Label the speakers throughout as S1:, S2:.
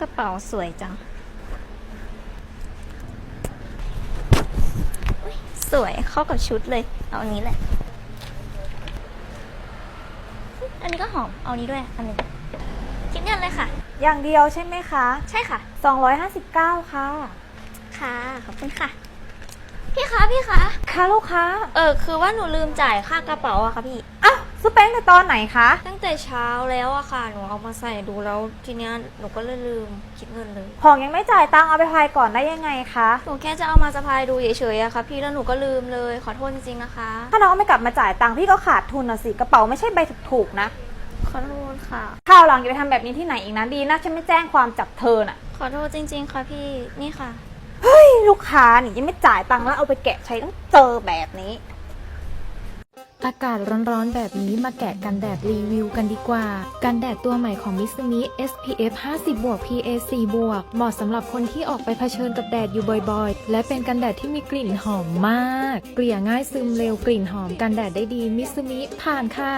S1: กระเป๋าสวยจังอุ๊ยสวยเข้ากับชุดเลย เอาอันนี้แหละ อันนี้ก็หอม เอาอันนี้ด้วย อันหนึงคิดเงินเลยค่ะ
S2: อย่างเดียวใช่ไหมคะ
S1: ใช่ค่ะ
S2: 259 ค่ะ
S1: ค่ะ ขอบคุณค่ะ พี่คะ พี่คะ
S2: ค่ะลูกค้า
S1: เออ คือว่าหนูลืมจ่ายค่ากระเป๋าอะค่ะพี่
S2: อ้าว ซื้อแป้งในตอนไหนคะ
S1: ตั้งแต่เช้าแล้วอะค่ะ หนูเอามาใส่ดูแล้วทีเนี้ยหนูก็เลยลืมคิดเงินเลย
S2: ของยังไม่จ่ายตังค์เอาไปพายก่อนได้ยังไงคะ
S1: หนูแค่จะเอามาสะพายดูเฉยๆอะค่ะ พี่แล้วหนูก็ลืมเลยขอโทษจริงๆนะคะ
S2: ถ้าน้องไม่กลับมาจ่ายตังค์พี่ก็ขาดทุนนะสิกระเป๋าไม่ใช่ใบถูกๆนะ
S1: ขอโทษค่ะ
S2: คราวหลังอย่าไปทำแบบนี้ที่ไหนอีกนะดีนะฉันไม่แจ้งความจับเธอน่ะ
S1: ขอโทษจริง ๆ ค่ะพี่นี่ค่ะ
S2: เฮ้ยลูกค้านี่ยังไม่จ่ายตังค์แล้วเอาไปแกะใช้ต้องเจอแบบนี้
S3: อากาศร้อนๆ แบบนี้มาแกะกันแดดรีวิวกันดีกว่า กันแดดตัวใหม่ของมิสมิ SPF 50บวก PA 4บวกเหมาะสำหรับคนที่ออกไปเผชิญกับแดดอยู่บ่อยๆ และเป็นกันแดดที่มีกลิ่นหอมมาก เกลี่ยง่ายซึมเร็วกลิ่นหอมกันแดดได้ดีมิสมิผ่านค่ะ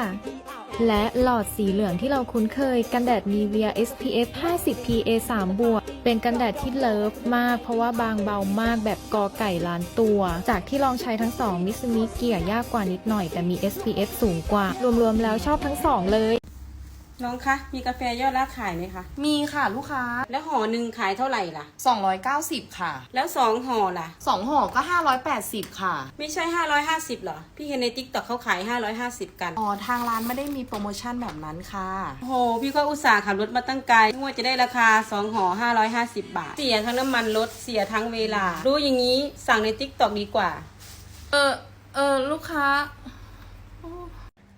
S3: และหลอดสีเหลืองที่เราคุ้นเคย กันแดด Nivea SPF 50 PA 3บวก เป็นกันแดดที่เลิฟมาก เพราะว่าบางเบามากแบบกอไก่ล้านตัว จากที่ลองใช้ทั้งสองมิสมิเกียยากกว่านิดหน่อยแต่มี SPF สูงกว่า รวมๆแล้วชอบทั้งสองเลย
S4: น้องคะ มีกาแฟยอดรักขายไหมคะ
S5: มีค่ะลูกค้า
S4: แล้วห่อหนึ่งขายเท่าไหร่ล่ะ
S5: 290 ค่ะ
S4: แล้วสองห่อล่ะ
S5: 2ห่อก็ 580 ค่ะ
S4: ไม่ใช่ 550เหรอ พี่เห็นในติ๊กต็อกเขาขาย 550 กัน
S5: อ๋อ ทางร้านไม่ได้มีโปรโมชั่นแบบนั้นค่ะ
S4: โอ้โห พี่ก็อุตส่าห์ขับรถมาตั้งไกลนึกว่าจะได้ราคา 2ห่อ550 บาท เสียทั้งน้ำมันรถ เสียทั้งเวลา รู้อย่างนี้สั่งในติ๊กต็อกดีกว่า
S5: เออ เออ ลูกค้า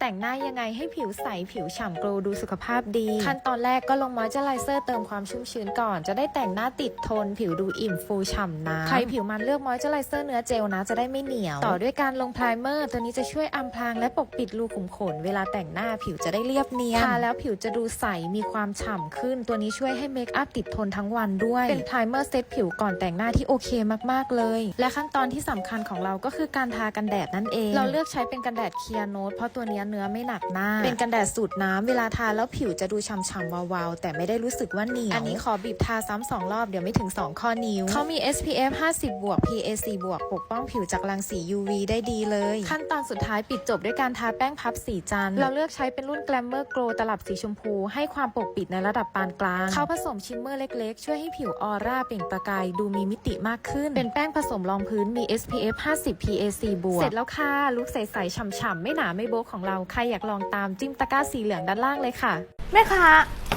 S3: แต่งหน้ายังไงให้ผิวใสผิวฉ่ำโกลว์ดูสุขภาพดี ขั้นตอนแรกก็ลงมอยเจอไรเซอร์เติมความชุ่มชื้นก่อน จะได้แต่งหน้าติดทน ผิวดูอิ่มฟูฉ่ำน้ำใครผิวมันเลือกมอยเจอไรเซอร์เนื้อเจลนะจะได้ไม่เหนียว ต่อด้วยการลงไพรเมอร์ ตัวนี้จะช่วยอำพรางและปกปิดรูขุมขน เวลาแต่งหน้าผิวจะได้เรียบเนียนทาแล้วผิวจะดูใสมีความฉ่ำขึ้น ตัวนี้ช่วยให้เมคอัพติดทนทั้งวันด้วย เป็นไพรเมอร์เซตผิวก่อนแต่งหน้าที่โอเคมากๆเลย และขั้นตอนที่สำคัญของเราก็คือการทากันแดดนั่นเอง เราเลือกใช้เป็นกันแดดเคียโนตเพราะตัวเนี้ยเนื้อไม่หนักหน้า เป็นกันแดดสูตรน้ำเวลาทาแล้วผิวจะดูฉ่ำๆวาวๆแต่ไม่ได้รู้สึกว่าเหนียวอันนี้ขอบีบทาซ้ำสองรอบเดี๋ยวไม่ถึง 2 ข้อนิ้วเขามี SPF 50บวก PA 4บวกปกป้องผิวจากรังสี UV ได้ดีเลย ขั้นตอนสุดท้ายปิดจบด้วยการทาแป้งพับสีจันทร์เราเลือกใช้เป็นรุ่น Glamour Glow ตลับสีชมพู ให้ความปกปิดในระดับปานกลางเขาผสมชิมเมอร์เล็กๆ ช่วยให้ผิวออร่าเปล่งประกายดูมีมิติมากขึ้น เป็นแป้งผสมรองพื้นมี SPF 50 PA 4บวกเสร็จแล้วค่ะลุคใสๆฉ่ำๆไม่หนาไม่โบ๊ะของเราใครอยากลองตามจิ้มตะกร้าสีเหลืองด้านล่างเลยค่ะ
S2: แม่ค้า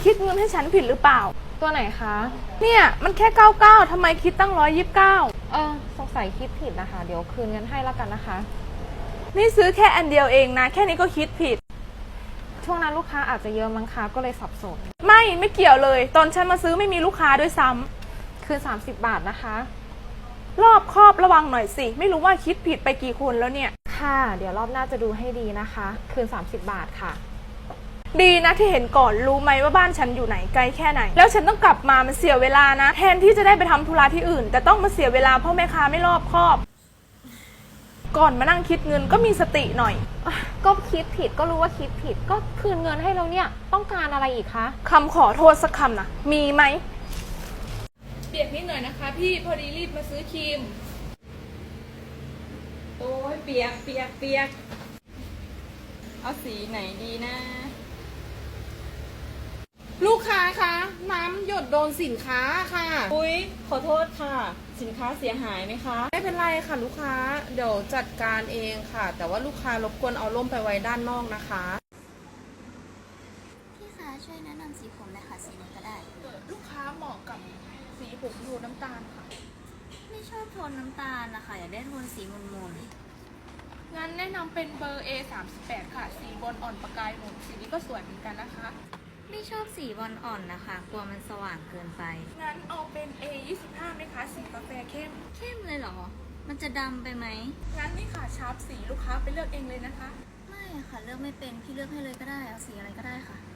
S2: คิดเงินให้ฉันผิดหรือเปล่า
S6: ตัวไหนคะ
S2: เนี่ยมันแค่ 99ทำไมคิดตั้ง 129
S6: เออสงสัยคิดผิดนะคะ เดี๋ยวคืนเงินให้แล้วกันนะคะ
S2: นี่ซื้อแค่อันเดียวเองนะ แค่นี้ก็คิดผิด
S6: ช่วงนั้นลูกค้าอาจจะเยอะมั้งคะก็เลยสับสน
S2: ไม่ไม่เกี่ยวเลย ตอนฉันมาซื้อไม่มีลูกค้าด้วยซ้ำ
S6: คืน 30 บาทนะคะ
S2: รอบครอบระวังหน่อยสิ ไม่รู้ว่าคิดผิดไปกี่คนแล้วเนี่ย
S6: ค่ะ เดี๋ยวรอบหน้าจะดูให้ดีนะคะ คืน 30 บาทค่ะ
S2: ดีนะที่เห็นก่อนรู้ไหมว่าบ้านฉันอยู่ไหนไกลแค่ไหน แล้วฉันต้องกลับมามันเสียเวลานะ แทนที่จะได้ไปทำธุระที่อื่น แต่ต้องมาเสียเวลาเพราะแม่ค้าไม่รอบคอบ ก่อนมานั่งคิดเงินก็มีสติหน่อย
S6: ก็คิดผิดก็รู้ว่าคิดผิดก็คืนเงินให้แล้วเนี่ย ต้องการอะไรอีกคะ
S2: คำขอโทษสักคำนะมีไหม
S7: เปียกนิดหน่อยนะคะ พี่พอดีรีบมาซื้อครีม
S4: โอ้ยเปียกเปียกเปียกเอาสีไหนดีนะ
S7: ลูกค้าคะน้ำหยดโดนสินค้าค่ะ
S4: อุ้ยขอโทษค่ะ สินค้าเสียหายไหมคะ
S7: ไม่เป็นไรค่ะลูกค้า เดี๋ยวจัดการเองค่ะ แต่ว่าลูกค้ารบกวนเอาร่มไปไว้ด้านนอกนะคะ
S1: พี่คะช่วยแนะนำสีผมหน่อยค่ะสีนี้ก็ได้
S7: ลูกค้าเหมาะกับสีผมโทนน้ำตาลค่ะ
S1: ไม่ชอบโทนน้ำตาลนะคะอยากได้โทนสีมุน
S7: งั้นแนะนำเป็นเบอร์ A 3 8ค่ะ สีบอลอ่อนประกายหมุนสีนี้ก็สวยเหมือนกันนะคะ
S1: ๆไม่ชอบสีบอลอ่อนนะคะ กลัวมันสว่างเกินไป
S7: งั้นเอาเป็น A 25ไหมคะ สีกาแฟเข้ม
S1: เข้มเลยเหรอ มันจะดำไปไหม
S7: งั้นนี่ค่ะ ชาร์ปสีลูกค้าไปเลือกเองเลยนะคะ
S1: ไม่ค่ะเลือกไม่เป็น พี่เลือกให้เลยก็ได้ เอาสีอะไรก็ได้ค่ะ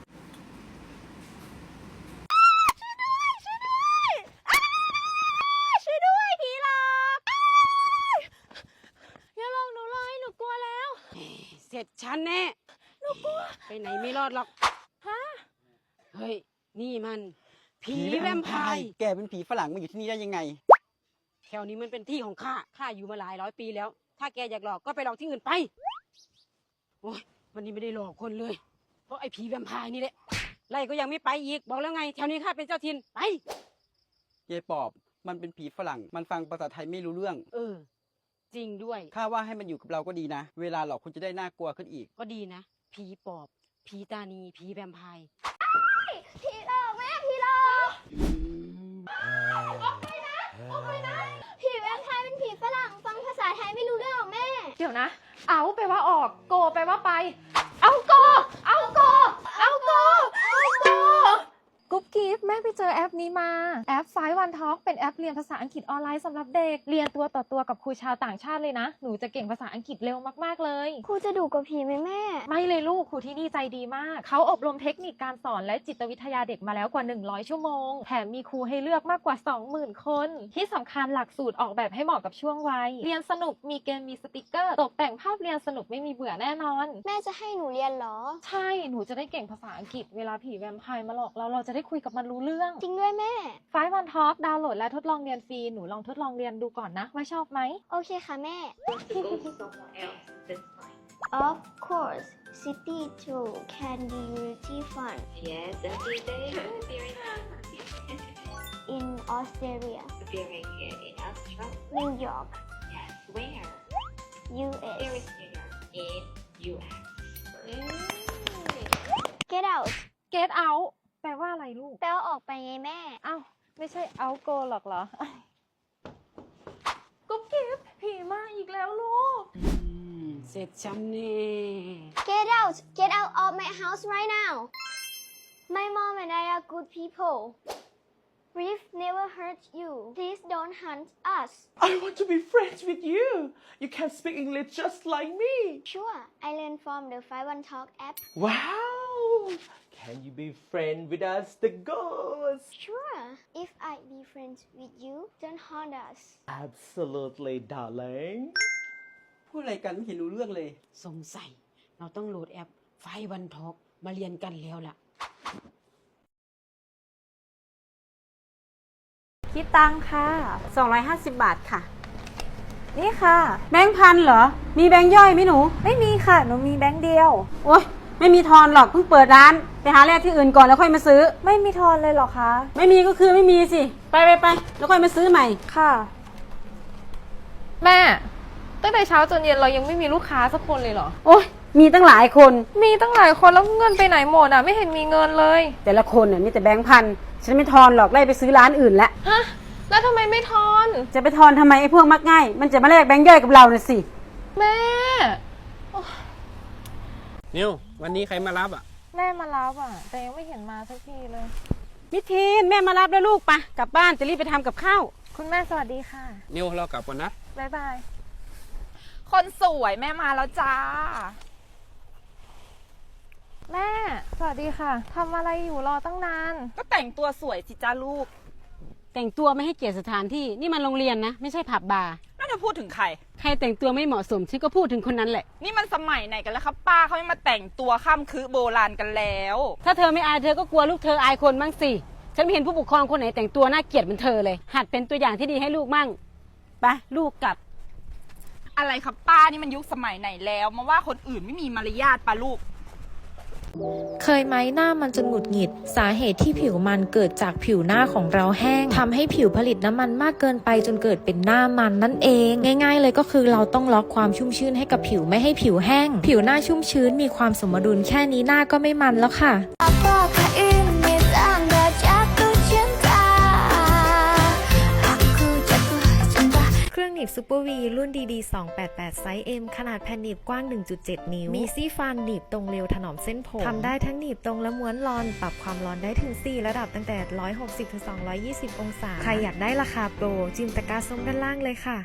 S4: ร็จฉันแน่หนูกลัวไปไหนไม่รอดหรอก ฮะเฮ้ย นี่มัน
S8: ผีแวมไพร์
S9: แกเป็นผีฝรั่งมาอยู่ที่นี่ได้ยังไง
S8: แถวนี้มันเป็นที่ของข้า ข้าอยู่มาหลายร้อยปีแล้ว ถ้าแกอยากหลอกก็ไปหลอกที่อื่นไป โอ้ยวันนี้ไม่ได้หลอกคนเลย เพราะไอ้ผีแวมไพร์นี่แหละ ไล่ก็ยังไม่ไปอีก บอกแล้วไง แถวนี้ข้าเป็นเจ้าถิ่นไป
S9: ยายปอบ มันเป็นผีฝรั่ง มันฟังภาษาไทยไม่รู้เรื่อง
S8: เออ จริงด้วย
S9: ข้าว่าให้มันอยู่กับเราก็ดีนะ เวลาหลอกคุณจะได้น่ากลัวขึ้นอีก
S8: ก็ดีนะ ผีปอบ ผีตานี ผีแวมไพร์
S10: ผีหลอกแม่ผีหลอกผีแวมไพร์เป็นผีฝรั่งฟังภาษาไทยไม่รู้เรื่องหรอกแม่
S6: เดี๋ยวนะ เอาไปลว่าออก โกไปลว่าไป เอาโก เอาโก กุ๊บกิ๊บแม่ไปเจอแอปนี้มา แอป Five One Talk เป็นแอปเรียนภาษาอังกฤษออนไลน์สำหรับเด็ก เรียนตัวต่อตัวกับครูชาวต่างชาติเลยนะ หนูจะเก่งภาษาอังกฤษเร็วมากๆเลย
S10: ครูจะดุกว่าผีไหมแม่
S6: ไม่เลยลูกครูที่นี่ใจดีมาก เขาอบรมเทคนิคการสอนและจิตวิทยาเด็กมาแล้วกว่า 100 ชั่วโมง แถมมีครูให้เลือกมากกว่า 20,000 คน ที่สำคัญหลักสูตรออกแบบให้เหมาะกับช่วงวัย เรียนสนุกมีเกมมีสติกเกอร์ ตกแต่งภาพเรียนสนุกไม่มีเบื่อแน่นอน
S10: แม่จะให้หนูเรียนเหรอ
S6: ใช่หนูจะได้เก่งภาษาอังกฤษเวลาผีแวมไพร์มาหลอกเราเราจะได้คุยกับมันรู้เรื่อง
S10: จริงด้วยแม่
S6: ไฟวันทอ l k ดาวน์โหลดและทดลองเรียนฟรี หนูลองทดลองเรียนดูก่อนนะ ว่าชอบไหม
S10: โอเคค่ะแม่ Of course city tour can be really fun
S11: Yes, every day. Very
S10: in Australia
S11: very good in Australia.
S10: New York
S11: Yes, where?
S10: US
S11: There is New York in US.
S10: Get out
S6: get out แปลว่าอะไรลูก
S10: แปลว่าออกไปไงแม่
S6: อ้าวไม่ใช่ out go หรอกเหรอ กุ๊บกิ๊บผีมาอีกแล้วลูก
S8: อืมเสร็จฉันแน่
S10: Get out Get out of my house right now My mom and I are good people We've never hurt you Please don't hunt us
S12: I want to be friends with you. You can speak English just like me.
S10: Sure I learned from the 51 Talk app
S12: Wow. Can you be friend with us, the ghost?
S10: Sure If I be friends with you don't haunt us
S12: Absolutely, darling.
S9: พูดอะไรกันไม่เห็นรู้เรื่องเลย
S8: สงสัย เราต้องโหลดแอปไฟวันทอกมาเรียนกันแล้วล่ะ
S13: คิดตังค่ะ
S8: 250 บาทค่ะ
S13: นี่ค่ะ
S8: แบงค์พันเหรอ มีแบงค์ย่อยไหมหนู
S13: ไม่มีค่ะ หนูมีแบงค์เดียว
S8: โอ๊ย ไม่มีทอนหรอกเพิ่งเปิดร้านไปหาแลกที่อื่นก่อนแล้วค่อยมาซื้อ
S13: ไม่มีทอนเลยเหรอคะ
S8: ไม่มีก็คือไม่มีสิ ไปไปไปแล้วค่อยมาซื้อใหม่
S13: ค่ะ
S6: แม่ ตั้งแต่เช้าจนเย็นเรายังไม่มีลูกค้าสักคนเลยเหรอ
S8: โอ๊ยมีตั้งหลายคน
S6: มีตั้งหลายคนแล้วเงินไปไหนหมดอะ ไม่เห็นมีเงินเลย
S8: แต่ละคนเนี่ยมีแต่แบงค์พันฉันไม่ทอนหรอกไล่ไปซื้อร้านอื่นแล้ว
S6: ฮะแล้วทำไมไม่ทอน
S8: จะไปทอนทำไมไอ้พวกมักง่าย มันจะมาแลกแบงค์ย่อยกับเราน่ะสิ
S6: แม่
S4: นิว วันนี้ใครมารับอะ
S6: แม่มารับอะ แต่ยังไม่เห็นมาสักทีเลย
S8: มิทีนแม่มารับแล้วลูกปะกลับบ้านจะรีบไปทำกับข้าว
S6: คุณแม่สวัสดีค่ะ
S4: นิวเรากลับก่อนนะ
S6: บ๊ายบาย
S14: คนสวยแม่มาแล้วจ้า
S6: แม่สวัสดีค่ะทำอะไรอยู่รอตั้งนาน
S14: ก็แต่งตัวสวยสิจ้าลูก
S8: แต่งตัวไม่ให้เกียรติสถานที่นี่มันโรงเรียนนะ ไม่ใช่ผับบาร์
S14: น่า จะพูดถึงใคร
S8: ใครแต่งตัวไม่เหมาะสมฉันก็พูดถึงคนนั้นแหละ
S14: นี่มันสมัยไหนกันแล้วครับ ป้าเขาไม่มาแต่งตัวข้ามคือโบราณกันแล้ว
S8: ถ้าเธอไม่อายเธอก็กลัวลูกเธออายคนบ้างสิ ฉันไม่เห็นผู้ปกครองคนไหนแต่งตัวน่าเกลียดเหมือนเธอเลย หัดเป็นตัวอย่างที่ดีให้ลูกมั่ง ไปลูกกลับ
S14: อะไรครับป้านี่มันยุคสมัยไหนแล้ว มาว่าคนอื่นไม่มีมารยาทปะลูก
S15: เคยไหมหน้ามันจะหงุดหงิด สาเหตุที่ผิวมันเกิดจากผิวหน้าของเราแห้งทำให้ผิวผลิตน้ำมันมากเกินไปจนเกิดเป็นหน้ามันนั่นเอง ง่าย ๆ เลยก็คือเราต้องล็อกความชุ่มชื้นให้กับผิวไม่ให้ผิวแห้ง ผิวหน้าชุ่มชื้นมีความสมดุลแค่นี้หน้าก็ไม่มันแล้วค่ะ นีบซูเปอร์วีรุ่นดี288 ไซส์ M ขนาดแผ่นหนีบกว้าง 1.7 นิ้ว มีซี่ฟันหนีบตรงเร็วถนอมเส้นผมทำได้ทั้งหนีบตรงและม้วนรอน ปรับความร้อนได้ถึง 4 ระดับตั้งแต่ 160-220 องศา ใครอยากได้ราคาโปร จิมตะกร้าส้มด้านล่างเลยค่ะ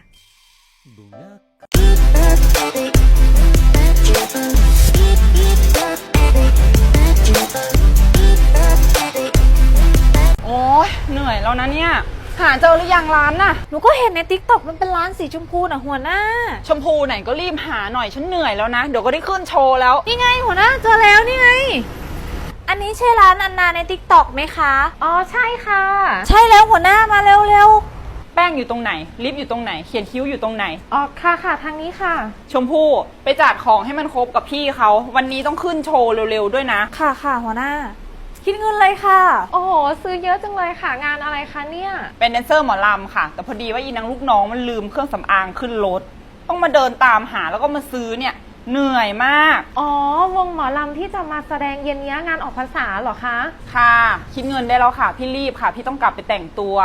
S14: โอ้ยเหนื่อยแล้วนะเนี่ย หาเจอหรือยังร้านน่ะ
S13: หนูก็เห็นในติ๊กต็อกมันเป็นร้านสีชมพูน่ะหัวหน้า
S14: ชมพูไหนก็รีบหาหน่อยฉันเหนื่อยแล้วนะ เดี๋ยวก็ได้ขึ้นโชว์แล้ว
S13: นี่ไงหัวหน้าเจอแล้วนี่ไงไออันนี้ใช่ร้านอันนาในติ๊กต็อกไหมคะ
S6: อ๋อใช่ค่ะ
S13: ใช่แล้วหัวหน้ามาเร็ว
S14: แป้งอยู่ตรงไหน ลิปอยู่ตรงไหน เขียนคิ้วอยู่ตรงไหน
S6: อ๋อค่ะค่ะทางนี้ค่ะ
S14: ชมพู่ไปจัดของให้มันครบกับพี่เขา วันนี้ต้องขึ้นโชว์เร็วๆด้วยนะ
S13: ๆค่ะค่ะหัวหน้า คิดเงินเลยค่ะ
S6: โอ้โห ซื้อเยอะจังเลยค่ะ งานอะไรคะเนี่ย
S14: เป็นแดนเซอร์หมอลำค่ะ แต่พอดีว่าอีนางลูกน้องมันลืมเครื่องสำอางขึ้นรถ ต้องมาเดินตามหาแล้วก็มาซื้อเนี่ยเหนื่อยมาก
S6: อ๋อ วงหมอลำที่จะมาแสดงเย็นนี้งานออกพรรษาเหรอคะ
S14: ค่ะ คิดเงินได้แล้วค่ะ พี่รีบค่ะ พี่ต้องกลับไปแต่งตัว